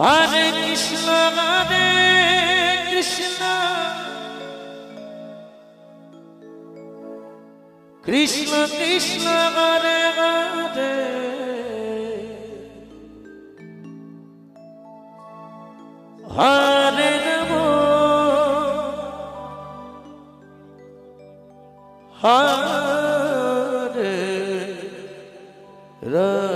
হরে কৃষ্ণ হরে কৃষ্ণ। কৃষ্ণ কৃষ্ণ হরে হরে হরে নম। হরে রা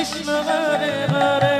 Krishna Hare Hare.